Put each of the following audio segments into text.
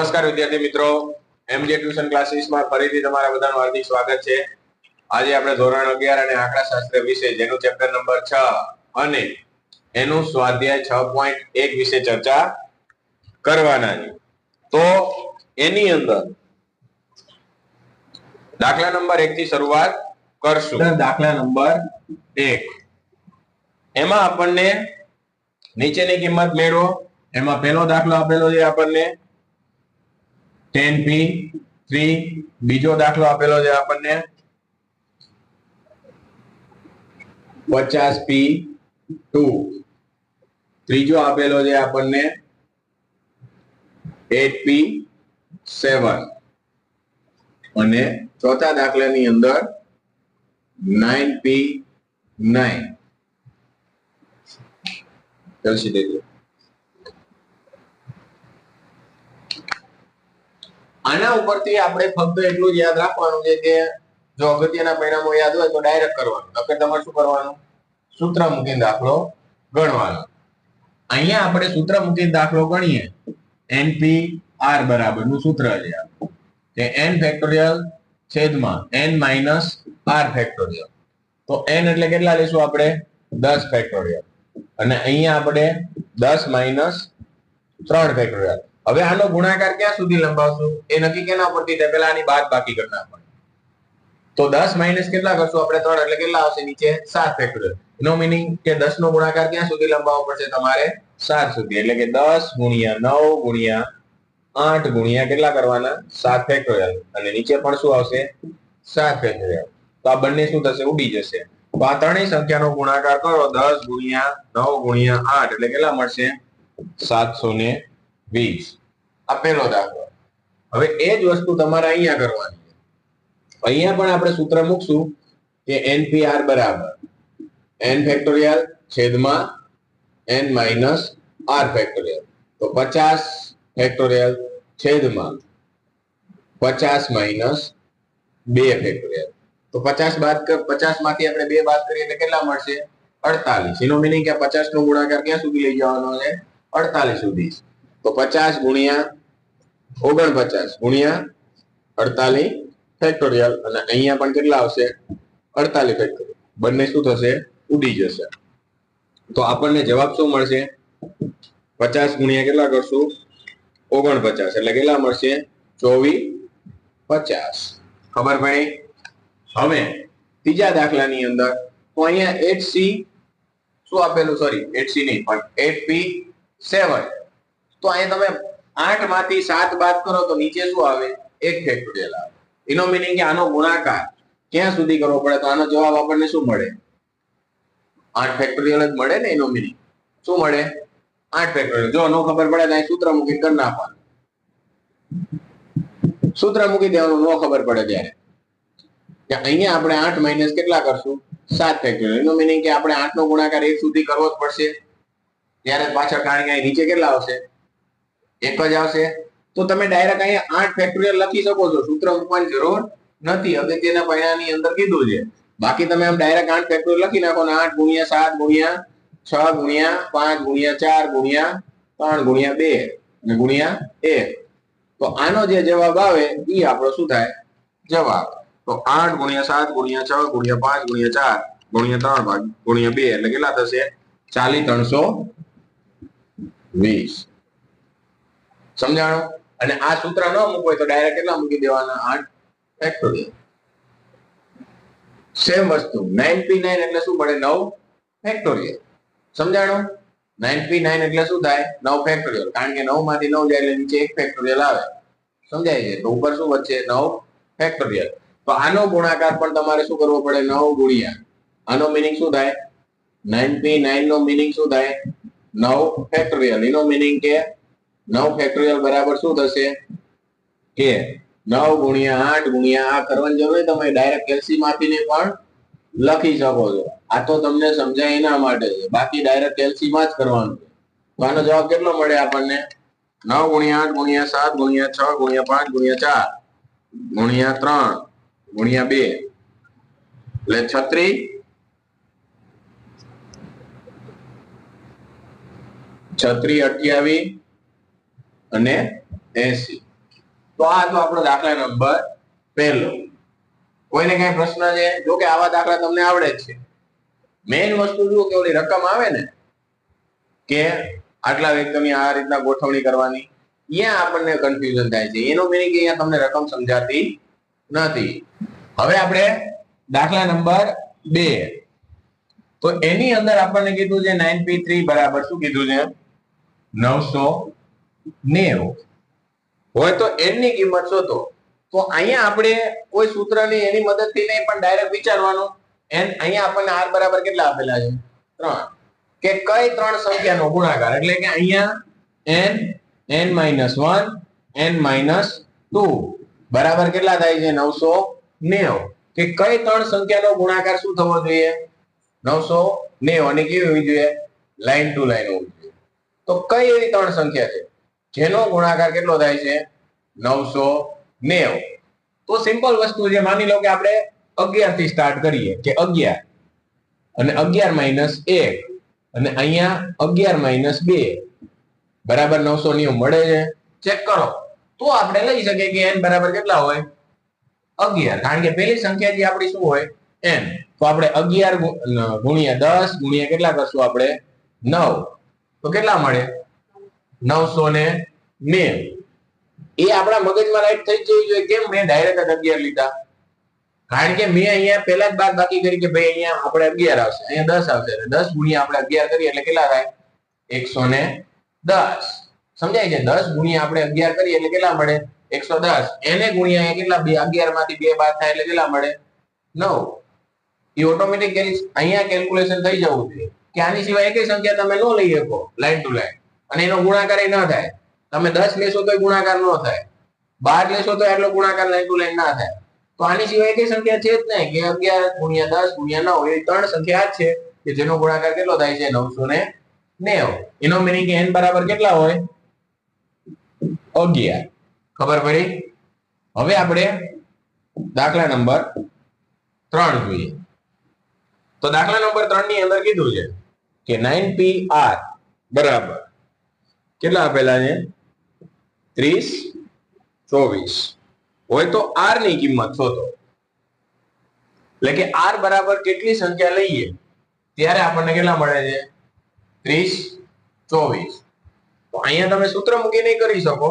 નમસ્કાર વિદ્યાર્થી મિત્રો. એમજે ટ્યુશન ક્લાસીસમાં ફરીથી તમારા બધાનું હાર્દિક સ્વાગત છે. આજે આપણે ધોરણ અગિયાર અને આંકડાશાસ્ત્ર વિશે જેનું ચેપ્ટર નંબર છ અને એનું સ્વાધ્યાય છ પોઈન્ટ એક વિશે ચર્ચા કરવાના છે. તો એની અંદર દાખલા નંબર એક થી શરૂઆત કરશું. દાખલા નંબર એક. એમાં આપણને નીચેની કિંમત મેળવો. એમાં પહેલો દાખલો આપેલો છે આપણને ટેન પી થ્રી બીજો દાખલો આપેલો છે આપણને. પચાસ પી ટુ ત્રીજો આપેલો છે આપણને. એટ પી સેવન અને ચોથા દાખલાની અંદર નાઇન પી નાઇન જલ્દી દેજો આના ઉપરથી આપણે ફક્ત એટલું યાદ રાખવાનું છે કે જો અગત્યના પરિણામો યાદ હોય તો ડાયરેક્ટ કરવાનું. નકર તમારે શું કરવાનું? સૂત્ર મૂકીને દાખલો ગણવાનો. અહીંયા આપણે સૂત્ર મૂકીને દાખલો ગણીએ. એનપી આર બરાબરનું સૂત્ર છે. કે એન ફેક્ટોરિયલ છેદમાં એન માઇનસ આર ફેક્ટોરિયલ તો એન એટલે કેટલા લેશું આપણે? દસ ફેક્ટોરિયલ અને અહીંયા આપણે દસ માઇનસ ત્રણ ફેક્ટોરિયલ હવે આનો ગુણાકાર ક્યાં સુધી લંબાવશું? એ નક્કી કેના પરથી થાય? પેલા આની બાદ બાકી કરી નાખવાની. તો દસ માઇનસ કેટલા કરશું? આપણે ત્રણ, એટલે કેટલા આવશે? નીચે સાત ફેક્ટોરિયલ એનો મિનિંગ કે દસ નો ગુણાકાર ક્યાં સુધી લંબાવવો પડશે? તમારે સાત સુધી. એટલે કે દસ ગુણ્યા નવ ગુણ્યા આઠ ગુણ્યા કેટલા કરવાના? સાત ફેક્ટોરિયલ અને નીચે પણ શું આવશે? સાત ફેક્ટોરિયલ તો આ બંને શું થશે? ઉડી જશે. તો આ ત્રણેય સંખ્યાનો ગુણાકાર કરો. દસ ગુણ્યા નવ ગુણ્યા આઠ. એટલે કેટલા મળશે? 720 આ પહેલો દાખલો. હવે એ જ વસ્તુ તમારે અહીંયા કરવાની છે. અહીંયા પણ આપણે સૂત્ર મૂકશું કે NPR બરાબર. n ફેક્ટોરિયલ છેદમાં n માઇનસ r ફેક્ટોરિયલ તો 50 ફેક્ટોરિયલ છેદમાં 50 માઇનસ 2 ફેક્ટોરિયલ તો 50 બાદ કર 50 માંથી આપણે 2 બાદ કરીએ એટલે કેટલા મળશે? 48 એનો મીનિંગ કે 50 નો ગુણાકાર ક્યાં સુધી લઈ જવાનો છે? 48 સુધી. તો 50 ગુણ્યા 49 ગુણ્યા 48 ફેક્ટોરિયલ અને અહીંયા પણ કેટલા આવશે? 48 ફેક્ટોરિયલ બંને શું થશે? ઉડી જશે. તો આપણને જવાબ શું મળશે? 50 ગુણ્યા કેટલા કરશું? 49 એટલે કેટલા મળશે? 24 50 ખબર પડી? હવે ત્રીજા દાખલાની અંદર તો અહીંયા 8c શું આપેલું? સોરી 8c નહીં, પણ 8p7 તો અહીંયા તમે 8 માંથી સાત બાદ કરો તો નીચે શું આવે? એક ફેક્ટોરિયલ આવે. એનો મિનિંગ કે આનો ગુણાકાર. ક્યાં સુધી કરવો પડે? તો આનો જવાબ આપણને શું મળે? આઠ ફેક્ટોરિયલ જ મળે ને એનો મિનિંગ શું મળે? આઠ ફેક્ટોરિયલ જો નો ખબર પડે તો અહીં સૂત્ર મૂકી કરી નાખવાનું. સૂત્ર મૂકી દેવાનું, નો ખબર પડે ત્યારે. અહીંયા આપણે આઠ માઇનસ કેટલા કરશું? સાત ફેક્ટોરિયલ એનો મિનિંગ કે આપણે આઠ નો ગુણાકાર એક સુધી કરવો જ પડશે. ત્યારે પાછળ કારણ કે નીચે કેટલા આવશે? એક જ આવશે. તો તમે ડાયરેક્ટ અહીંયા 8 ફેક્ટોરિયલ લખી શકો છો. સૂત્ર મૂકવાની જરૂર નથી. અગત્યના પરિણામની અંદર કીધું છે. બાકી તમે આમ ડાયરેક્ટ 8 ફેક્ટોરિયલ લખી નાખો ને 8 ગુણ્યા 7 ગુણ્યા 6 ગુણ્યા 5 ગુણ્યા 4 ગુણ્યા 3 ગુણ્યા 2 અને ગુણ્યા 1 તો આનો જે જવાબ આવે એ આપણો શું થાય? જવાબ. તો 8 ગુણ્યા 7 ગુણ્યા 6 ગુણ્યા 5 ગુણ્યા 4 ગુણ્યા 3 ભાગ ગુણ્યા 2 એટલે કેટલા થશે? 40 320 સમજાણો? અને આ સૂત્ર ન મૂકવું તો ડાયરેક્ટ કેટલા મૂકી દેવાના? આઠ. ફેક્ટોરિયલ સેમ વસ્તુ. 9p9 એટલે શું મળે? નવ ફેક્ટોરિયલ સમજાણો? 9p9 એટલે શું થાય? નવ ફેક્ટોરિયલ કારણ કે નવમાંથી નવ જાય એટલે નીચે એક ફેક્ટોરિયલ આવે. સમજાય છે? તો ઉપર શું વચ્ચે નવ ફેક્ટોરિયલ તો આનો ગુણાકાર પણ તમારે શું કરવો પડે? નવ ગુણ્યા. આનો મિનિંગ શું થાય? 9p9 નો મિનિંગ શું થાય? નવ ફેક્ટોરિયલ એનો મિનિંગ કે 9 ફેક્ટોરિયલ બરાબર શું થશે? કે 9 ગુણ્યા 8 ગુણ્યા આ કરવાની જરૂર તમે ડાયરેક્ટ કેલ્સી આપીને પણ લખી શકો છો. આ તો તમને સમજાય એના માટે છે. બાકી ડાયરેક્ટ કેલ્સી માં જ કરવાનું છે. તો આનો જવાબ કેટલો મળે આપણને? 9 ગુણ્યા 8 ગુણ્યા 7 ગુણ્યા 6 ગુણ્યા 5 ગુણ્યા 4 ગુણ્યા 3 ગુણ્યા 2 એટલે 36 છત્રી અઠ્યાવીસ અને એસી તો આ તો આપણો દાખલા નંબર પહેલો. કોઈને કઈ પ્રશ્ન છે? જો કે આવા દાખલા તમને આવડે જ છે. મેઇન વસ્તુ જુઓ કે ઓલી રકમ આવે ને, કે આટલા વ્યક્તિની આ રીતના ગોઠવણી કરવાની અહીંયા આપણને કન્ફ્યુઝન થાય છે. એનો મિનિંગ અહીંયા તમને રકમ સમજાતી નથી. હવે આપણે દાખલા નંબર બે. તો એની અંદર આપણને કીધું છે નાઇન પી થ્રી બરાબર શું કીધું છે? નવસો નેવું. હોય તો n ની કિંમત શોધો. તો અહીંયા આપણે કોઈ સૂત્રની એની મદદથી નહીં, પણ ડાયરેક્ટ વિચારવાનું. n અહીંયા આપણને r બરાબર કેટલા આપેલા છે? ત્રણ. કે કઈ ત્રણ સંખ્યાનો ગુણાકાર? એટલે કે અહીંયા minus one, N minus two. બરાબર કેટલા થાય છે? નવસો નેવું. કે કઈ ત્રણ સંખ્યાનો ગુણાકાર શું થવો જોઈએ? નવસો નેવું. અને કેવી હોવી જોઈએ? લાઈન ટુ લાઈન હોવી જોઈએ. તો કઈ એવી ત્રણ સંખ્યા છે? જેનો ગુણાકાર કેટલો થાય છે? નવસો નેવ. તો સિમ્પલ વસ્તુ છે, માની લો કે આપણે અગિયારથી સ્ટાર્ટ કરીએ, કે અગિયાર. અને અગિયાર માઇનસ એક. અને અહીંયા અગિયાર માઇનસ બે. બરાબર નવસો નેવું મળે છે? ચેક કરો. તો આપણે લઈ શકીએ કે એન બરાબર કેટલા હોય? અગિયાર. કારણ કે પેલી સંખ્યા જે આપણી શું હોય? એન તો આપણે અગિયાર ગુણ્યા દસ ગુણ્યા કેટલા કરશું આપણે? નવ. તો કેટલા મળે? નવસો ને બે. એ આપણા મગજમાં રાઈટ થઈ જવું જોઈએ કેમ? મેં ડાયરેક્ટ અગિયાર લીધા. કારણ કે મેં અહીંયા પહેલા જ બાદ બાકી કરી કે ભાઈ અહીંયા આપણે અગિયાર આવશે. અહીંયા દસ આવશે. દસ ગુણ્યા આપણે અગિયાર કરીએ એટલે કેટલા થાય? એકસો ને દસ. સમજાય છે? દસ ગુણ્યા આપણે અગિયાર કરીએ એટલે કેટલા મળે? એકસો દસ. એને ગુણ્યા કેટલા? બે અગિયારમાંથી બે બાદ થાય એટલે કેટલા મળે? નવ. એ ઓટોમેટિક અહીંયા કેલ્ક્યુલેશન થઈ જવું જોઈએ. કે આની સિવાય એકય સંખ્યા તમે ન લઈ શકો લાઈન ટુ લાઈન અને એનો ગુણાકાર ન થાય. તમે દસ લેશો તો ગુણાકાર ન થાય. બાર લેશો તો એટલો ગુણાકાર લાઈન ટુ લાઈન ના થાય. તો આની સિવાય એકય સંખ્યા છે જ નહીં. કે અગિયાર ગુણ્યા દસ ગુણ્યા નવ એ ત્રણ સંખ્યા જ છે કે જેનો ગુણાકાર કેટલો થાય છે? નવસો ને નેવ. એનો મિનિંગ એન બરાબર કેટલા હોય? અગિયાર. ખબર પડી? હવે આપણે દાખલા નંબર ત્રણ જોઈએ. તો દાખલા નંબર ત્રણની અંદર કીધું છે કે નાઇન પી આર બરાબર. કેટલા આપેલા છે? ત્રીસ? ચોવીસ. હોય તો આરની કિંમત શોધો. એટલે કે આર બરાબર કેટલી સંખ્યા લઈએ? ત્યારે આપણને કેટલા મળે છે? ત્રીસ, ચોવીસ. તો અહીંયા તમે સૂત્ર મૂકી નહીં કરી શકો.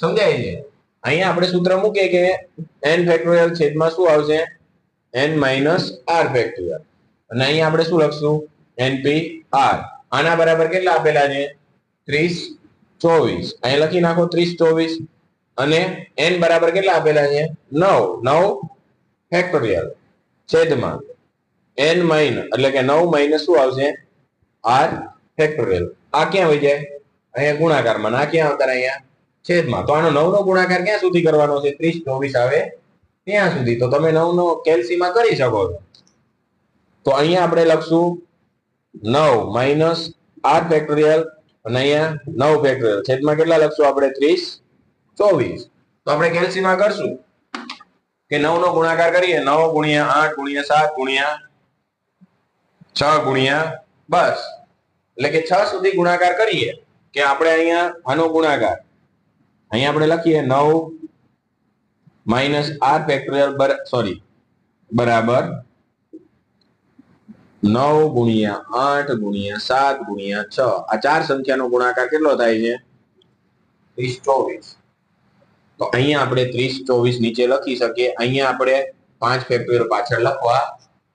સમજાય છે? અહીંયા આપણે સૂત્ર મૂકીએ કે n ફેક્ટોરિયલ છેદમાં શું આવશે? N માઇનસ આર ફેક્ટોરિયલ અને અહીંયા આપણે શું લખશું? Np r. આના બરાબર કેટલા આપેલા છે? ત્રીસ ચોવીસ. અહીંયા લખી નાખો ત્રીસ ચોવીસ અને એન બરાબર કેટલા આપેલા છે નવ. નવ ફેક્ટોરિયલ છેદમાં એન માઇન એટલે કે નવ માઇનસ શું આવશે? આર ફેક્ટોરિયલ આ ક્યાં હોય જાય? અહીંયા ગુણાકારમાં. ના ક્યાં આવતા અહીંયા છેદમાં. તો આનો નવ નો ગુણાકાર ક્યાં સુધી કરવાનો છે? ત્રીસ ચોવીસ આવે ત્યાં સુધી. તો તમે નવ નો કેલ્સીમાં કરી શકો છો. તો અહીંયા આપણે લખશું નવ માઇનસ આર ફેક્ટોરિયલ અને અહીંયા નવ ફેક્ટોરિયલ છેદમાં કેટલા લખશું આપણે? ત્રીસ? ચોવીસ. તો આપણે કેલ્સીમાં કરશું કે નવ નો ગુણાકાર કરીએ. નવ ગુણ્યા આઠ ગુણ્યા સાત ગુણ્યા છ ગુણ્યા બસ. એટલે કે છ સુધી ગુણાકાર કરીએ કે આપણે અહીંયા આનો ગુણાકાર. અહીંયા આપણે લખીએ નવ માઇનસ આર ફેક્ટોરિયલ સોરી બરાબર નવ ગુણ્યા આઠ ગુણ્યા સાત ગુણ્યા છ. આ ચાર સંખ્યાનો ગુણાકાર કેટલો થાય છે? ત્રીસ ચોવીસ. તો અહીંયા આપણે ત્રીસ ચોવીસ નીચે લખી શકીએ. અહીંયા આપણે પાંચ ફેક્ટરીઓ પાછળ લખવા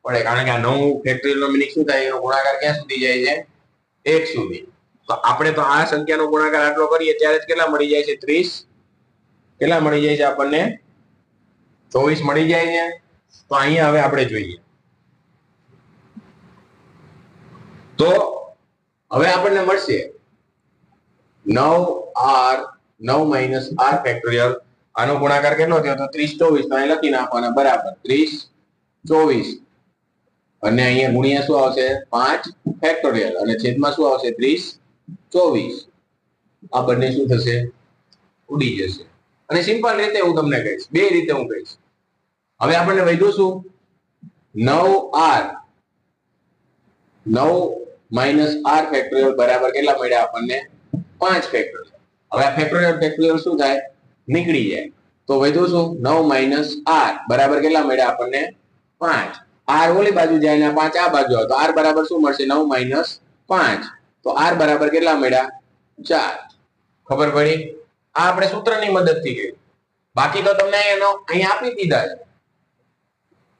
પડે. કારણ કે આ નવ ફેક્ટરીનો મિનિંગ શું થાય? એનો ગુણાકાર ક્યાં સુધી જાય છે? એક સુધી. તો આપણે તો આ સંખ્યાનો ગુણાકાર આટલો કરીએ ત્યારે જ કેટલા મળી જાય છે? ત્રીસ. કેટલા મળી જાય છે આપણને? ચોવીસ મળી જાય છે. તો અહીંયા હવે આપણે જોઈએ. તો હવે આપણને મળશે નવ આર, નવ માઇનસ આર ફેક્ટોરિયલ. આનો ગુણાકાર કેટલો થયો? તો ત્રીસ ચોવીસ, તો અહીં લખી નાખવાના, બરાબર. ત્રીસ ચોવીસ. અને અહીંયા ગુણ્યા શું આવશે? પાંચ ફેક્ટોરિયલ. અને છેદમાં શું આવશે? ત્રીસ ચોવીસ. આ બંને શું થશે? ઉડી જશે. અને સિમ્પલ રીતે હું તમને કહીશ. બે રીતે હું કહીશ. હવે આપણને વધ્યું શું? નવ આર. નવ માઇનસ આર ફેક્ટોરિયલ બરાબર કેટલા મળ્યા આપણને? પાંચ ફેક્ટોરિયલ. હવે આ ફેક્ટોરિયલ ફેક્ટોરિયલ શું થાય? નીકળી જાય. તો વધુ શું? નવ માઇનસ આર. બરાબર કેટલા મળ્યા આપણને? પાંચ. આર ઓલી બાજુ જાય ને પાંચ આ બાજુ આવે. તો આર બરાબર શું મળશે? નવ માઇનસ પાંચ. તો આર બરાબર કેટલા મળ્યા? ચાર. ખબર પડી? આ આપણે સૂત્રની મદદથી કર્યું. બાકી તો તમને એનો અહીં આપી દીધા છે.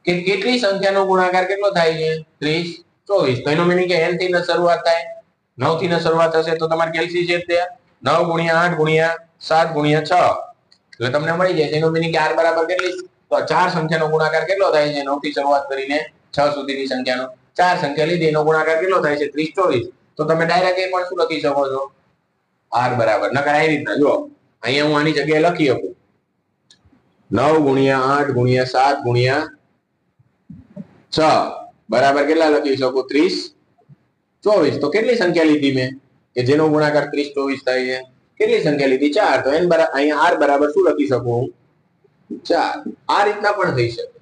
કે કેટલી સંખ્યાનો ગુણાકાર કેટલો થાય છે? ત્રીસ. ચોવીસ. તો એનો મિનિંગ કે n થી શરૂઆત થાય, નવથી ને શરૂઆત થશે તો તમારે કેલ્સી છે તે નવ ગુણ્યા આઠ ગુણ્યા સાત ગુણ્યા છ. એટલે તમને મળી જાય એનો મિનિંગ કે r બરાબર કેટલી? તો ચાર સંખ્યાનો ગુણાકાર કેટલો થાય છે? નવથી શરૂઆત કરીને છ સુધીની સંખ્યાનો ચાર સંખ્યા લીધી. એનો ગુણાકાર કેટલો થાય છે? ત્રીસ ચોવીસ. તો તમે ડાયરેક્ટ એ પણ શું લખી શકો છો? આર બરાબર. નકર આવી રીતના જો અહીંયા હું આની જગ્યાએ લખી શકું નવ ગુણ્યા આઠ ગુણ્યા સાત ગુણ્યા છ. બરાબર કેટલા લખી શકું? ત્રીસ? ચોવીસ. તો કેટલી સંખ્યા લીધી મેં? કે જેનો ગુણાકાર ત્રીસ, ચોવીસ થાય છે. કેટલી સંખ્યા લીધી? ચાર. તો એન બરાબર અહીંયા આર બરાબર શું લખી શકું? ચાર. આ રીતના પણ થઈ શકે.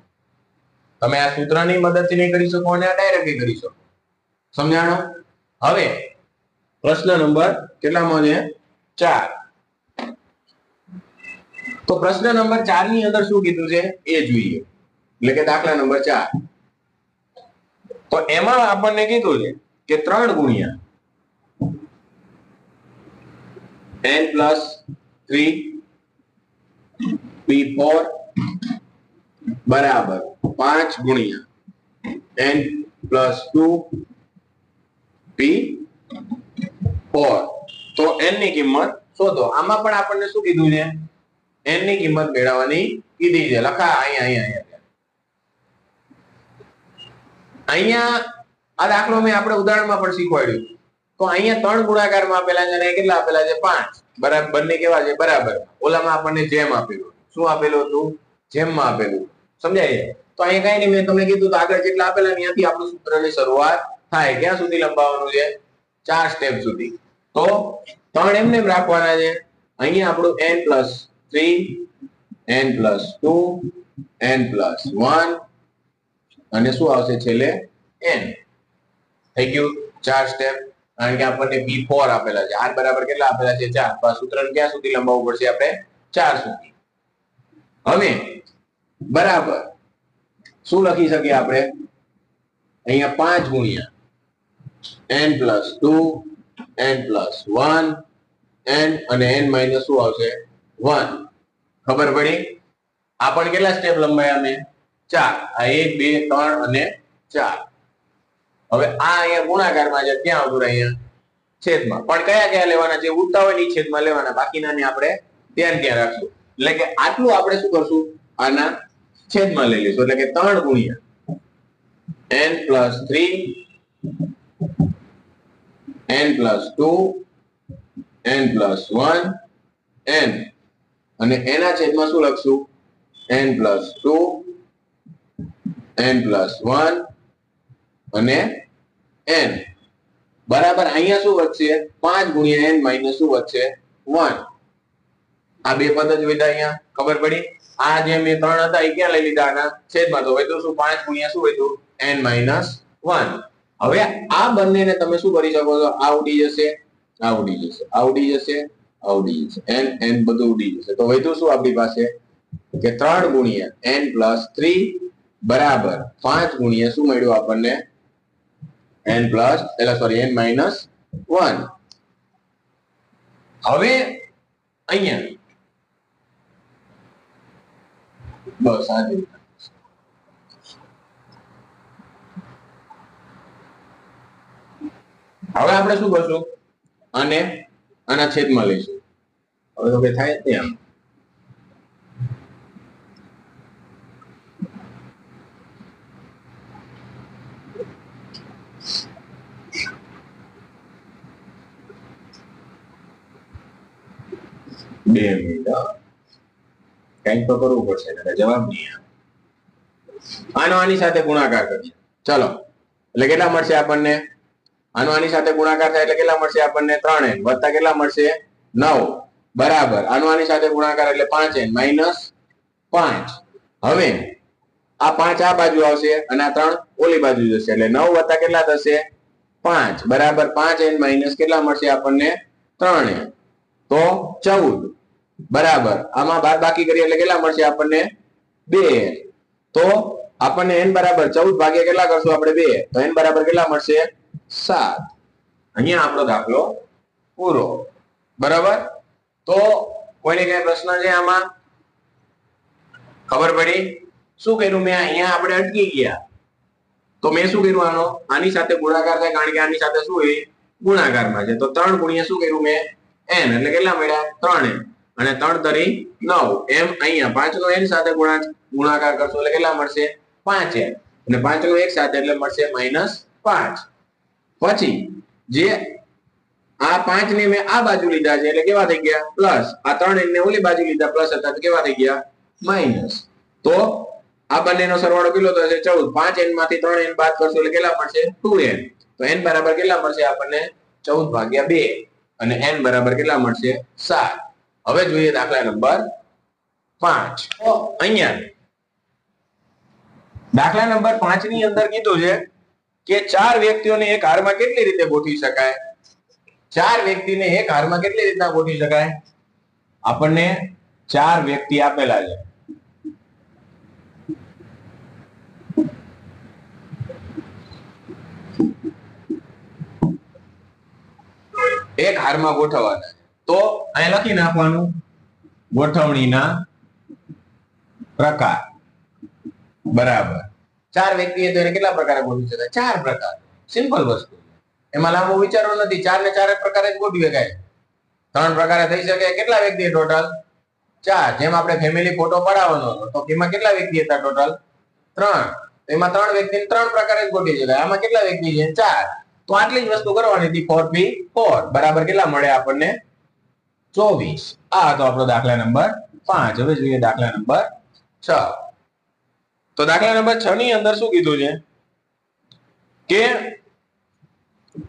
તમે આ સૂત્રની મદદથી નહીં કરી શકો અને આ ડાયરેક્ટલી કરી શકો. સમજાણો? હવે, પ્રશ્ન નંબર કેટલામાં છે? ચાર. તો પ્રશ્ન નંબર ચારની અંદર શું કીધું છે? એ જોઈએ. એટલે કે દાખલા નંબર ચાર. તો એમાં આપણને કીધું છે કે ત્રણ ગુણ્યા n plus three P four બરાબર પાંચ ગુણ્યા n plus two P four તો n ની કિંમત શોધો. આમાં પણ આપણને શું કીધું છે? N ની કિંમત મેળવવાની કીધી છે. લખા અહીંયા અહીંયા. અહીંયા, આ દાખલો મેં આપણે ઉદાહરણમાં પણ શીખવાડ્યું. તો અહીંયા ત્રણ ગુણાકારમાં આપેલા છે અને કેટલા આપેલા છે? પાંચ. બરાબર, બંને કેવા છે? બરાબર. ઓલામાં આપણને જેમ આપેલું. શું આપેલું હતું? જેમમાં આપેલું. સમજાય? તો અહીંયા કઈ નહીં, મેં તમને કીધું તો આગળ જેટલા આપેલા, ત્યાંથી આપણું સૂત્રની શરૂઆત થાય. ક્યાં સુધી લંબાવવાનું છે? ચાર સ્ટેપ સુધી. તો ત્રણ એમને એમ રાખવાના છે. અહીંયા આપણું N plus three N plus two N plus one અને શું આવશે છેલ્લે? N. થઈ ગયું ચાર સ્ટેપ કારણ કે આપણને બી ફોર આપેલા છે. આર બરાબર કેટલા આપેલા છે? ચાર. તો આ સૂત્રને ક્યાં સુધી લંબાવવું પડશે આપણે? ચાર સુધી. હવે બરાબર. શું લખી શકીએ આપણે? અહીંયા પાંચ ગુણ્યા. N plus two n plus one n અને n માઇનસ શું આવશે? વન ખબર પડી? આ પણ કેટલા સ્ટેપ લંબાયા મેં? ચાર. આ એક, બે, ત્રણ અને ચાર. હવે આ અહીંયા ગુણાકારમાં છે આવતું રહે અહીંયા? છેદમાં. પણ કયા કયા લેવાના છે? ઉડતા હોયની છેદમાં લેવાના. બાકીના ને આપણે ધ્યાન ત્યાં રાખશું? એટલે કે આટલું આપણે શું કરશું? આના છેદમાં લઈ લઈશું. એટલે કે ત્રણ ગુણ્યા N plus three N plus two N plus one N અને એના છેદમાં શું લખશું? N plus two n plus one અને n. બરાબર, અહીંયા શું વધશે? પાંચ ગુણ્યા n માઇનસ શું વધશે? વન આ બે પદ જ વધ્યા અહીંયા. ખબર પડી? આ જે મેં ત્રણ હતા, એ ક્યાં લઈ લીધા? આના છેદમાં તો વધ્યું. શું પાંચ ગુણ્યા શું વધ્યું? N માઇનસ વન હવે આ બંનેને તમે શું કરી શકો છો? આ ઉડી જશે, આ ઉડી જશે, આ ઉડી જશે, આ ઉડી જશે. N n બધું ઉડી જશે. તો વધ્યું શું આપણી પાસે? કે ત્રણ ગુણ્યા n પ્લસ થ્રી બરાબર. પાંચ ગુણ્યા શું મળ્યું આપણને? એન પ્લસ એટલે સોરી એન માઇનસ વન હવે અહીંયા. બસ, આ હવે આપણે શું કરશું? અને આના છેદમાં લઈશું. હવે તો કઈ થાય જ બે મિનિટ. કંઈક તો કરવું પડશે, નહીંતર જવાબ નહીં. આનો આની સાથે ગુણાકાર કરીએ. ચલો, એટલે કેટલા મળશે આપણને? આનો આની સાથે ગુણાકાર થાય એટલે કેટલા મળશે આપણને? ત્રણ એન વત્તા કેટલા મળશે? નવ. બરાબર. આનો આની સાથે ગુણાકાર એટલે પાંચ એન માઇનસ પાંચ. હવે આ પાંચ આ બાજુ આવશે અને આ ત્રણ ઓલી બાજુ જશે. એટલે નવ વત્તા કેટલા થશે? પાંચ. બરાબર, પાંચ એન માઇનસ કેટલા મળશે આપણને? ત્રણ એન. તો ચૌદ. બરાબર. આમાં બાદ બાકી કરીએ એટલે કેટલા મળશે આપણને? બે તો આપણને એન બરાબર ચૌદ ભાગ્યા કેટલા કરશું આપણે બે? તો એન બરાબર કેટલા મળશે? સાત. અહીંયા આપણો દાખલો પૂરો. બરાબર? તો કોઈને કઈ પ્રશ્ન છે આમાં? ખબર પડી? શું કર્યું મેં? અહીંયા આપણે અટકી ગયા. તો મેં શું કર્યું આનો? આની સાથે ગુણાકાર થાય, કારણ કે આની સાથે શું હોય? ગુણાકારમાં છે. તો ત્રણ ગુણ્યા શું કર્યું મેં? N એટલે કેટલા મળ્યા? ત્રણ n. અને ત્રણ તરી નવ. એમ અહીંયા પાંચ નો n સાથે ગુણા ગુણાકાર કરશો એટલે કેટલા મળશે? પાંચ n. અને પાંચ નો એક સાથે એટલે મળશે માઇનસ પાંચ. પછી, જે આ પાંચ ને મેં આ બાજુ લીધા છે એટલે કેવા થઈ ગયા? પ્લસ. આ ત્રણ એન ને ઓલી બાજુ લીધા, પ્લસ હતા તો કેવા થઈ ગયા? માઇનસ તો આ બંનેનો સરવાળો કેટલો થશે ચૌદ. પાંચ એનમાંથી ત્રણ એન બાદ કરશો એટલે કેટલા મળશે? ટુ એન તો એન બરાબર કેટલા મળશે આપણને? ચૌદ ભાગ્યા બે. અને એન બરાબર કેટલા મળશે? સાત. હવે જોઈએ દાખલા નંબર પાંચ. અહીંયા દાખલા નંબર પાંચની અંદર કીધું છે કે ચાર વ્યક્તિઓને એક હારમાં કેટલી રીતે ગોઠવી શકાય? ચાર વ્યક્તિને એક હારમાં કેટલી રીતના ગોઠવી શકાય? આપણને ચાર વ્યક્તિ આપેલા છે. એક હારમાં ગોઠવવાના. તો અહીંયા લખી નાખવાનું ગોઠવણીના પ્રકાર. બરાબર. ચાર વ્યક્તિએ કેટલા પ્રકારે ગોઠવી શકાય? ચાર પ્રકાર. સિમ્પલ વસ્તુ. એમાં લાંબુ વિચારવું નથી. ચાર ને ચાર પ્રકારે જ ગોઠવી શકાય. ત્રણ પ્રકારે થઈ શકે. કેટલા વ્યક્તિએ ટોટલ ચાર. જેમ આપણે ફેમિલી ફોટો પડાવવાનો હતો, તો એમાં કેટલા વ્યક્તિ હતા ટોટલ ત્રણ. એમાં ત્રણ વ્યક્તિ ત્રણ પ્રકારે જ ગોઠવી શકાય. આમાં કેટલા વ્યક્તિ છે? ચાર. તો આટલી જ વસ્તુ કરવાની હતી ફોર પી ફોર બરાબર કેટલા મળે આપણને? ચોવીસ. આ હતો આપણો દાખલા નંબર પાંચ. હવે જોઈએ દાખલા નંબર છ. તો દાખલા નંબર છ ની અંદર શું કીધું છે? કે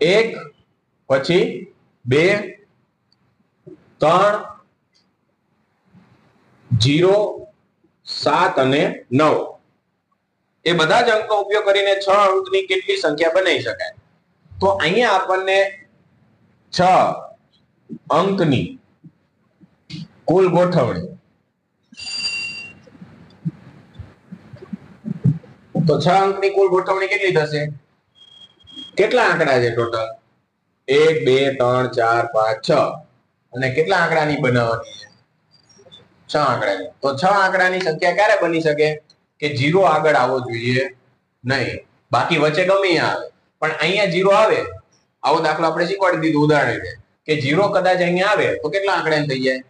એક પછી બે ત્રણ જીરો સાત અને નવ. એ બધા જ અંકનો ઉપયોગ કરીને છ અંકની કેટલી સંખ્યા બનાવી શકાય? તો અહીંયા આપણને છ અંકની કુલ ગોઠવણી. તો છ અંકની કુલ ગોઠવણી કેટલી થશે? કેટલા આંકડા છે ટોટલ એક, બે, ત્રણ, ચાર, પાંચ, છ. અને કેટલા આંકડાની બનાવવાની છે? છ આંકડાની. તો છ આંકડાની સંખ્યા ક્યારે બની શકે? કે જીરો આગળ આવવો જોઈએ? નહીં. બાકી વચ્ચે ગમે આવે. પણ અહીંયા જીરો આવે. આવો દાખલો આપણે શીખવાડી દીધું, ઉદાહરણ રીતે. કે જીરો કદાચ અહીંયા આવે, તો કેટલા આંકડા થઈ જાય?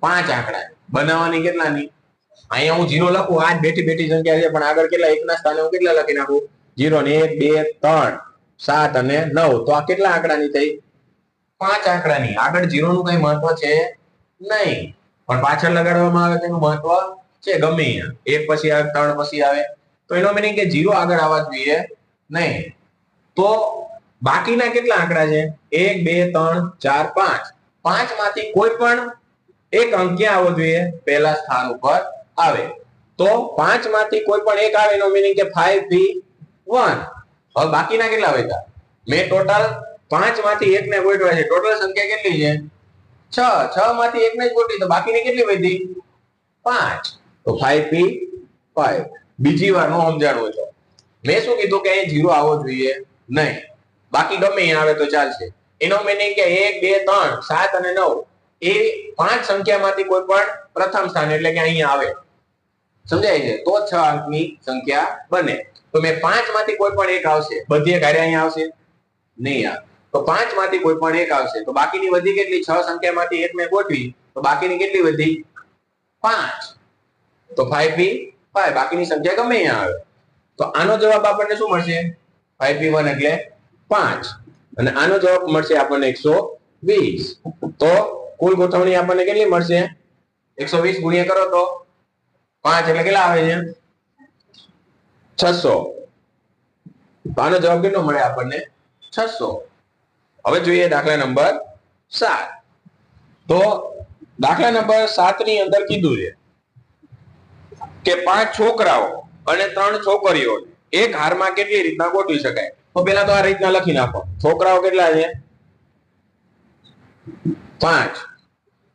પાંચ આંકડા. બનાવવાની કેટલાની? અહીંયા હું જીરો લખું, આ બેઠી બેઠી સંખ્યા છે, પણ આગળ કેટલા? એકના સ્થાને હું કેટલા લખી નાખું? જીરો ને એક, બે, ત્રણ, સાત અને નવ. તો આ કેટલા આંકડાની થઈ? પાંચ આંકડાની. આગળ જીરો નું કઈ મહત્વ છે નહીં. પણ પાછળ લગાડવામાં આવે તેનું મહત્વ છે ગમે એક પછી આવે, ત્રણ પછી આવે. તો એનો મિનિંગ કે જીરો આગળ આવવા જોઈએ નહીં. તો બાકીના કેટલા આંકડા છે? એક, બે, ત્રણ, ચાર, પાંચ. પાંચમાંથી કોઈ પણ એક અંક ક્યાં આવવો જોઈએ? પહેલા સ્થાન ઉપર આવે. તો પાંચમાંથી કોઈ પણ એક આવે એનો મિનિંગ કે ફાઈવ પી વન હવે બાકીના કેટલા વધ્યા મેં ટોટલ પાંચમાંથી એક ને છે. ટોટલ સંખ્યા કેટલી છે? છ. છ માંથી એક જ ગોઠવી. તો બાકીની કેટલી વધી પાંચ. તો ફાઈવ પી ફાઈવ બીજી વાર નો સમજાણું તો મેં શું કીધું કે અહીં જીરો આવવો જોઈએ? નહીં. બાકી ગમે આવે તો ચાલશે. એનો મિનિંગ કે એક, બે, ત્રણ, સાત અને નવ. એ પાંચ સંખ્યામાંથી કોઈ પણ પ્રથમ સ્થાન એટલે કે અહીંયા આવે. સમજાય છે? તો છ અંકની સંખ્યા બને. તો મેં પાંચમાંથી કોઈ પણ એક આવશે. બધી એક અહીંયા આવશે? નહીં આવે. તો પાંચમાંથી કોઈ પણ એક આવશે. તો બાકીની વધી કેટલી? છ સંખ્યામાંથી એક મેં ગોઠવી. તો બાકીની કેટલી વધી પાંચ. તો ફાઈવ બી ફાઈવ બાકીની સંખ્યા ગમે અહીંયા આવે. તો આનો જવાબ આપણને શું મળશે? ફાઈવ પી વન એટલે પાંચ. અને આનો જવાબ મળશે આપણને એકસો વીસ. તો કુલ ગોઠવણી આપણને કેટલી મળશે? એકસો વીસ ગુણ્યા કરો તો પાંચ એટલે કેટલા આવે છે? છસો. આનો જવાબ કેટલો મળે આપણને? છસો. હવે જોઈએ દાખલા નંબર સાત. તો દાખલા નંબર સાતની અંદર કીધું છે કે પાંચ છોકરાઓ અને ત્રણ છોકરીઓ એક હારમાં કેટલી રીતના ગોઠવી શકાય? તો પેલા તો આ રીતના લખી નાખો. છોકરાઓ કેટલા છે? પાંચ.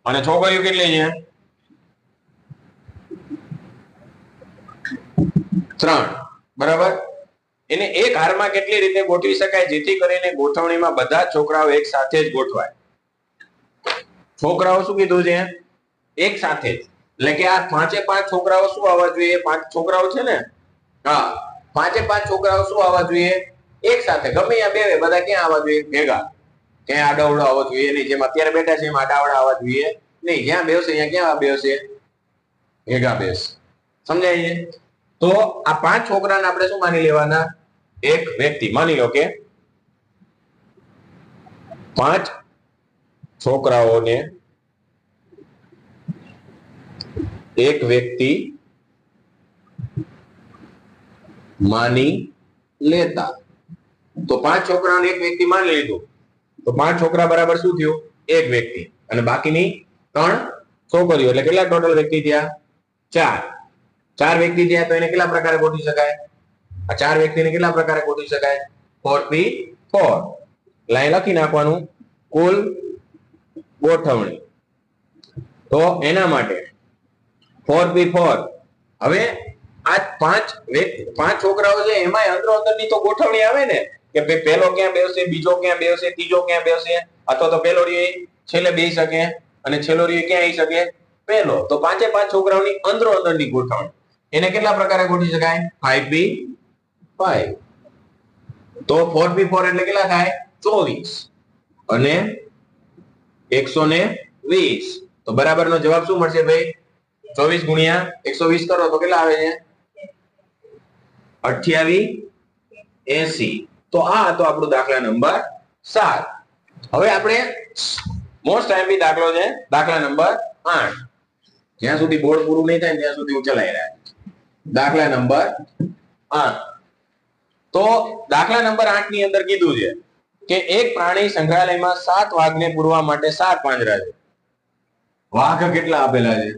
અને છોકરીઓ કેટલી છે? ત્રણ. બરાબર? એને એક હારમાં કેટલી રીતે ગોઠવી શકાય? જેથી કરીને ગોઠવણીમાં બધા છોકરાઓ એક સાથે જ ગોઠવાય. છોકરાઓ શું કીધું છે? એક સાથે જ. એટલે કે આ પાંચે પાંચ છોકરાઓ શું આવવા જોઈએ? પાંચ છોકરાઓ છે ને? હા. પાંચે પાંચ છોકરાઓ શું આવવા જોઈએ? એક સાથે. ગમે ત્યાં બે બધા ક્યાં આવવા જોઈએ? ભેગા. ક્યાં આડાવડો આવવો જોઈએ નહીં. જેમ અત્યારે બેઠા છે એમ આડાવડા આવવા જોઈએ નહીં. જ્યાં બેસે, ત્યાં ક્યાં બેસે? ભેગા બેસ. સમજાય તો આ પાંચ છોકરાને આપણે શું માની લેવાના? એક વ્યક્તિ. માની લો કે પાંચ છોકરાઓને એક વ્યક્તિ માની લેતા. તો પાંચ છોકરાઓને એક વ્યક્તિ માની લીધું. તો પાંચ છોકરા બરાબર શું થયું? એક વ્યક્તિ. અને બાકીની ત્રણ છોકરીઓ. એટલે કેટલા ટોટલ વ્યક્તિ થયા? ચાર. ચાર વ્યક્તિ થયા તો એને કેટલા પ્રકારે ગોઠવી શકાય? આ ચાર વ્યક્તિને કેટલા પ્રકારે ગોઠવી શકાય? ફોર પી ફોર લાઈન લખી નાખવાનું. કુલ ગોઠવણી. તો એના માટે ફોર પી ફોર હવે આ પાંચ પાંચ છોકરાઓ છે એમાં અંદરો અંદરની તો ગોઠવણી આવે ને, કે ભાઈ પેલો ક્યાં બેસશે બીજો ક્યાં બેસશે ત્રીજો ક્યાં બેસશે અથવા તો પેલો રહ્યો છેલ્લે બેસી શકે અને છેલ્લો રહ્યો ક્યાં આવી શકે? પેલો. તો પાંચે પાંચ છોકરાઓની અંદરો અંદરની ગોઠવણી. એને કેટલા પ્રકારે ગોઠવી શકાય? ફાઈવ બી ફાઈવ તો ફોર બી ફોર એટલે કેટલા થાય? ચોવીસ. અને એકસો ને વીસ. તો બરાબરનો જવાબ શું મળશે ભાઈ? ચોવીસ ગુણ્યા એકસો વીસ કરો તો કેટલા આવે છે? અઠ્યાવીસ એસી. તો આ હતો આપણો દાખલા નંબર સાત. હવે આપણે મોસ્ટ ટાઈમ દાખલો છે, દાખલા નંબર આઠ. જ્યાં સુધી બોર્ડ પૂરું નહીં થાય ત્યાં સુધી હું નંબર આઠ. તો દાખલા નંબર આઠની અંદર કીધું છે કે એક પ્રાણી સંગ્રહાલયમાં સાત વાઘને પૂરવા માટે સાત પાંજરા છે. વાઘ કેટલા આપેલા છે?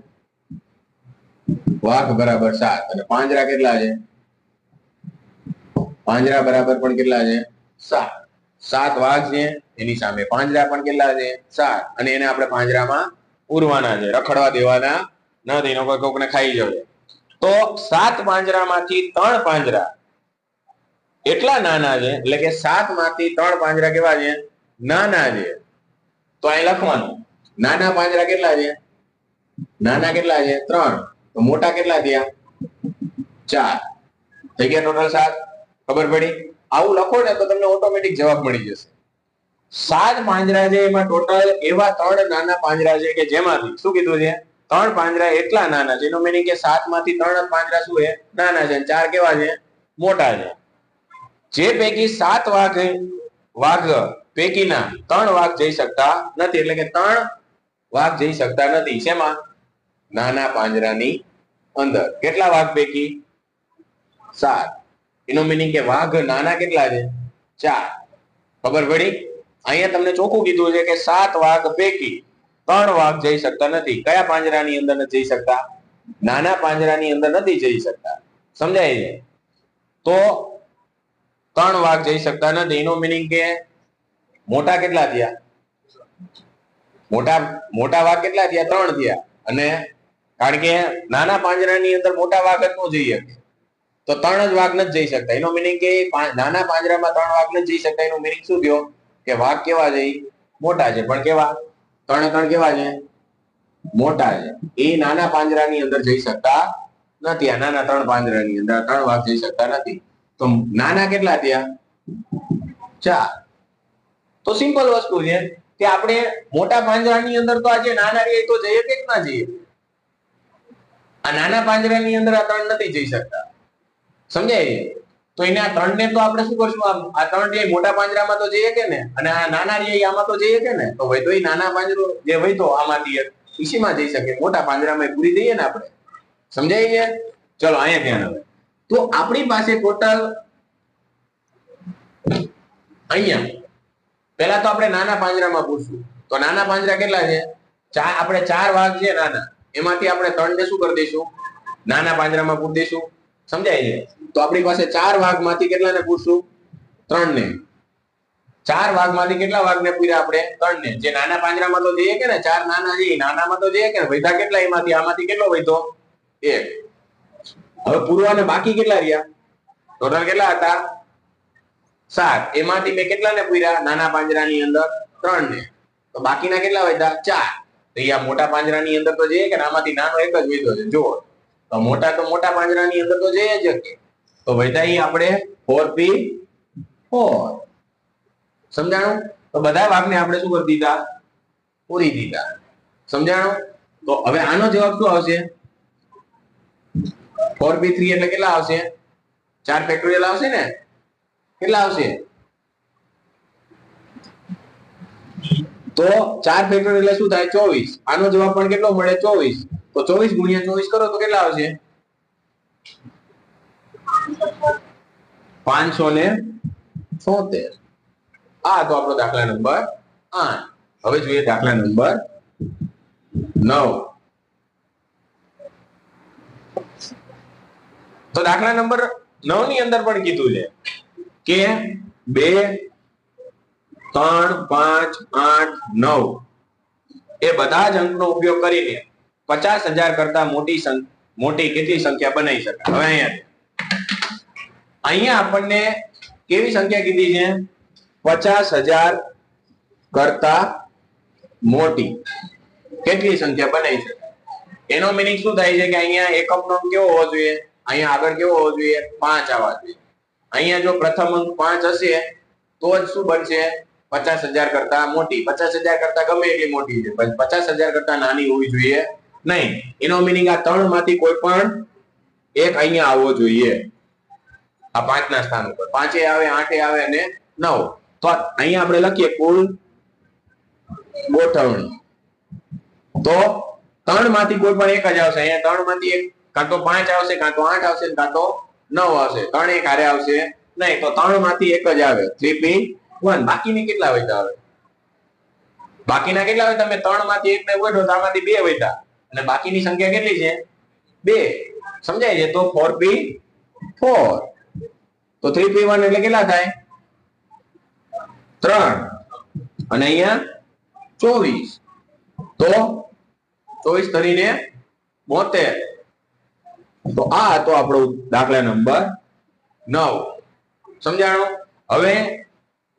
વાઘ બરાબર સાત. અને પાંજરા કેટલા છે? પાંજરા બરાબર પણ કેટલા છે? સાત. સાત વાઘ છે, એની સામે પાંજરા પણ કેટલા છે? સાત. અને એને આપણે પાંજરામાં પૂરવાના છે. રખડવા દેવાના નથી, એનો કોઈ કોકને ખાઈ જશે તો સાત પાંજરામાંથી ત્રણ પાંજરા એટલા નાના છે, એટલે કે સાતમાંથી ત્રણ પાંજરા કેવા છે? નાના છે. તો અહીં લખવાનું. નાના પાંજરા કેટલા છે? નાના કેટલા છે? ત્રણ. તો મોટા કેટલા થયા? ચાર. થઈ ગયા ટોટલ સાત? ખબર પડી? આવું લખો ને તો તમને ઓટોમેટિક જવાબ મળી જશે. સાત પાંજરા છે એમાં ટોટલ એવા ત્રણ નાના પાંજરા છે કે જેમાંથી, શું કીધું છે? ત્રણ પાંજરા એટલા નાના છે, એનો મિનિંગ કે સાતમાંથી ત્રણ પાંજરા શું છે? નાના છે. ચાર કેવા છે? મોટા છે. જે પૈકી સાત વાઘ વાઘ પૈકીના ત્રણ વાઘ જઈ શકતા નથી. એટલે કે ત્રણ વાઘ જઈ શકતા નથી. શેમાં? નાના પાંજરાની અંદર. કેટલા વાઘ પૈકી? સાત. એનો મિનિંગ કે વાઘ નાના કેટલા છે? ચાર. ખબર પડી? અહીંયા તમને ચોખ્ખું કીધું છે કે સાત વાઘ પૈકી ત્રણ વાઘ જઈ શકતા નથી. કયા પાંજરાની અંદર નથી જઈ શકતા? નાના પાંજરાની અંદર નથી જઈ શકતા. સમજાય છે? તો ત્રણ વાઘ જઈ શકતા નથી. એનો મિનિંગ કે મોટા કેટલા થયા? મોટા મોટા વાઘ કેટલા થયા? ત્રણ થયા. અને કારણ કે નાના પાંજરાની અંદર મોટા વાઘ જ ન જઈ શકે. તો ત્રણ જ વાઘ નથી જઈ શકતા. એનો મિનિંગ કે નાના પાંજરામાં ત્રણ વાઘ નથી જઈ શકતા. એનો મિનિંગ શું થયો કે વાઘ કેવા છે મોટા છે. પણ કેવા? ત્રણે ત્રણ કેવા છે? મોટા છે. એ નાના પાંજરાની અંદર જઈ શકતા નથી. આ નાના ત્રણ પાંજરાની અંદર ત્રણ વાઘ જઈ શકતા નથી. તો નાના કેટલા થયા? ચાર. તો સિમ્પલ વસ્તુ છે કે આપણે મોટા પાંજરાની અંદર તો આજે નાના રહીએ તો જઈએ કે ના જઈએ? આ નાના પાંજરાની અંદર આ ત્રણ નથી જઈ શકતા. સમજાય? તો એને આ ત્રણ ને તો આપણે શું કરશું? આમ આ ત્રણ જે મોટા પાંજરામાં તો જઈએ કે ને? અને આ નાના રહીએ આમાં તો જઈએ કે ને? તો વૈધો એ નાના પાંજરો જે વૈધો આમાંથી એક જઈ શકે મોટા પાંજરામાં પૂરી દઈએ ને આપણે. સમજાય છે? ચલો, અહીંયા ધ્યાન હવે તો આપણી પાસે ટોટલ અહીંયા. પહેલા તો આપણે નાના પાંજરામાં પૂછશું. તો નાના પાંજરા કેટલા છે? ચાર આપણે ચાર વાઘ છે નાના. એમાંથી આપણે ત્રણ ને શું કરી દઈશું? નાના પાંજરામાં પૂરી દઈશું. સમજાય છે? તો આપણી પાસે ચાર વાઘમાંથી કેટલાને પૂછશું? ત્રણ ને ચાર વાઘમાંથી કેટલા વાઘને પૂર્યા આપણે? ત્રણ ને જે નાના પાંજરામાં તો જઈએ કે ને, ચાર નાના ઈ નાનામાં તો જઈએ કે ને વૈધા કેટલા એમાંથી? આમાંથી કેટલો વૈધો એક. હવે પૂરવાને બાકી કેટલા રહ્યા? ટોટલ કેટલા હતા? સાત. એમાંથી મેં કેટલાને પૂર્યા? નાના પાંજરાની અંદર ત્રણ ને તો બાકીના કેટલા વધ્યા? ચાર. તો આ મોટા પાંજરાની અંદર તો જઈએ કે આમાંથી નાનો એક જ વધ્યો છે. જુઓ. મોટા તો મોટા પાંજરાની અંદર તો જઈએ જ કે તો ભાઈ આપણે ફોર પી ફોર સમજાણું? તો બધા વાઘને આપણે શું કરી દીધા? પૂરી દીધા. સમજાણું? તો હવે આનો જવાબ શું આવશે? ફોર બી થ્રી એટલે કેટલા આવશે? ચાર ફેક્ટોરિયલ આવશે ને? કેટલા આવશે? તો ચાર ફેક્ટોરિયલ શું થાય? ચોવીસ. આનો જવાબ પણ કેટલો મળે? ચોવીસ. તો ચોવીસ ગુણ્યા ચોવીસ કરો તો કેટલા આવશે પાંચસો ને છોતેર આ તો આપણો દાખલા નંબર આઠ હવે જોઈએ દાખલા નંબર નવ તો દાખલા નંબર નવની અંદર પણ કીધું છે કે બે ત્રણ પાંચ આઠ નવ એ બધા જ અંકનો ઉપયોગ કરીને પચાસ હજાર કરતા મોટી મોટી કેટલી સંખ્યા બનાવી શકાય? હવે અહીંયા અહીંયા આપણને કેવી સંખ્યા કીધી છે? પચાસ હજાર કરતા મોટી કેટલી સંખ્યા બનાવી શકાય? એનો મિનિંગ શું થાય છે કે અહીંયા એકમ નો કેવો હોવો જોઈએ? અહીંયા આગળ કેવો હોવો જોઈએ? પાંચ આવવા જોઈએ. અહીંયા જો પ્રથમ અંક પાંચ હશે, તો જ શું બનશે? પચાસ હજાર કરતા મોટી. પચાસ હજાર કરતા ગમે એટલી મોટી છે પચાસ હજાર કરતા નાની હોવી જોઈએ. નહીં. એનો મિનિંગ આ ત્રણમાંથી કોઈ પણ એક અહીંયા આવવો જોઈએ. આ પાંચના સ્થાન ઉપર. પાંચે આવે, આઠે આવે અને નવ. તો અહીંયા આપણે લખીએ કુલ ગોઠવણી. તો ત્રણમાંથી કોઈ પણ એક જ આવશે. અહીંયા ત્રણમાંથી એક કાં તો પાંચ આવશે, કાં તો આઠ આવશે, કાં તો નવ આવશે. ત્રણ એક હારે આવશે નહીં. તો ત્રણમાંથી એક જ આવે. થ્રી પી વન બાકીની કેટલા વધ્યા આવે બાકીના કેટલા હોય તમે ત્રણમાંથી એક ને વધો તો આમાંથી બે વધ્યા. અને બાકીની સંખ્યા કેટલી છે? બે. સમજાય છે? તો ફોર પી ફોર તો થ્રી પી વન એટલે કેટલા થાય? ત્રણ. અને અહીંયા ચોવીસ. તો ચોવીસ કરીને બોતેર. તો આ હતો આપણો દાખલા નંબર નવ. સમજાણું? હવે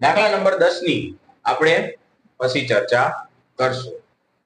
દાખલા નંબર દસની આપણે પછી ચર્ચા કરશું.